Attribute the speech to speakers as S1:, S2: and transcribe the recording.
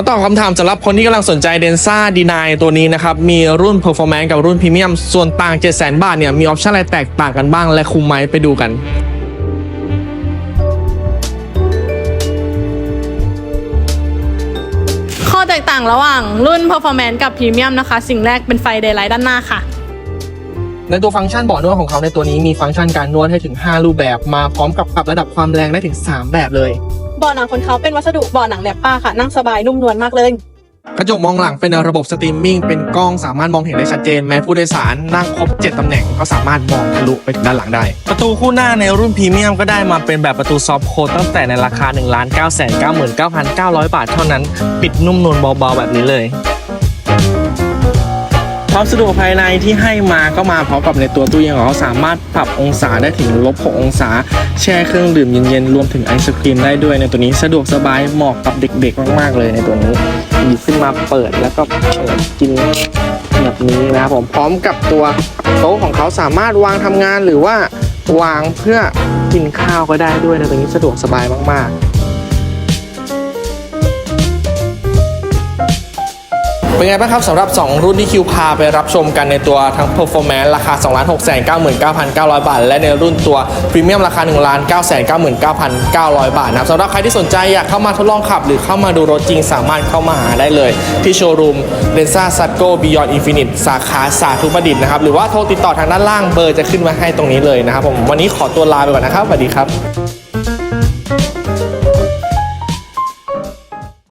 S1: มาตอบคำถามสำหรับคนที่กำลังสนใจ Densa D9 ตัวนี้นะครับ มีรุ่น Performance กับรุ่น Premium ส่วนต่าง 700,000 บาทเนี่ย มีออปชั่นอะไรแตกต่างกันบ้างและคุ้มไหมไปดูกัน
S2: ข้อแตกต่างระหว่างรุ่น Performance กับ Premium นะคะ สิ่งแรกเป็นไฟ Daylight ด้านหน้าค่ะ
S1: ในตัวฟังก์ชันเบาะนวดของเขาในตัวนี้มีฟังก์ชันการนวดให้ถึง 5 รูปแบบ มาพร้อมกับปรับระดับความแรงได้ถึง 3 แบบเลย
S3: เบาะหนังคนเขาเป็นวัสดุเบาะหนังแลบป้าค่ะนั่งสบายนุ่มนวลมากเลย
S1: กระจกมองหลังเป็นระบบสตรีมมิ่งเป็นกล้องสามารถมองเห็นได้ชัดเจน แม้ผู้โดยสารนั่งครบ 7 ตำแหน่งก็สามารถมองทะลุไปถึงด้านหลังได้ ประตูคู่หน้าในรุ่นพรีเมียมก็ได้มาเป็นแบบประตูซอฟต์โคดตั้งแต่ในราคา 1 9 9 9 9 9 0 0 บาทเท่านั้น ปิดนุ่มนวลเบาๆแบบนี้เลย ความสะดวกภายในที่ให้มาก็มาพร้อมกับในตัวตู้เย็นของเขาสามารถปรับองศาได้ถึงลบ6องศา แช่เครื่องดื่มเย็นๆรวมถึงไอศครีมได้ด้วยในตัวนี้สะดวกสบายเหมาะกับเด็กๆ มากๆเลยในตัวนี้หยิบขึ้นมาเปิดแล้วก็เปิดกินแบบนี้นะครับผมพร้อมกับตัวโต๊ะของเขาสามารถวางทำงานหรือว่าวางเพื่อกินข้าวก็ได้ด้วยในตัวนี้สะดวกสบายมากๆ เป็นไงบ้างครับสำหรับ 2 รุ่นที่คิวพาไปรับชมกันในตัวทั้ง Performance ราคา 2 6 9 9 9 0 0 บาท และในรุ่นตัว Premium ราคา 1 9 9 9 9 0บาทนะครับสำหรับใครที่สนใจอยากเข้ามาทดลองขับ หรือเข้ามาดูรถจริงสามารถเข้ามาหาได้เลย ที่โชว์รูม d e n s a s a t g o Beyond Infinite สาขาสาธุประดิษฐ์นะครับหรือว่าโทรติดต่อทางด้านล่างเบอร์จะขึ้นมาให้ตรงนี้เลยนะครับผมวันนี้ขอตัวลาไปก่อนนะครับสวัสดีครับ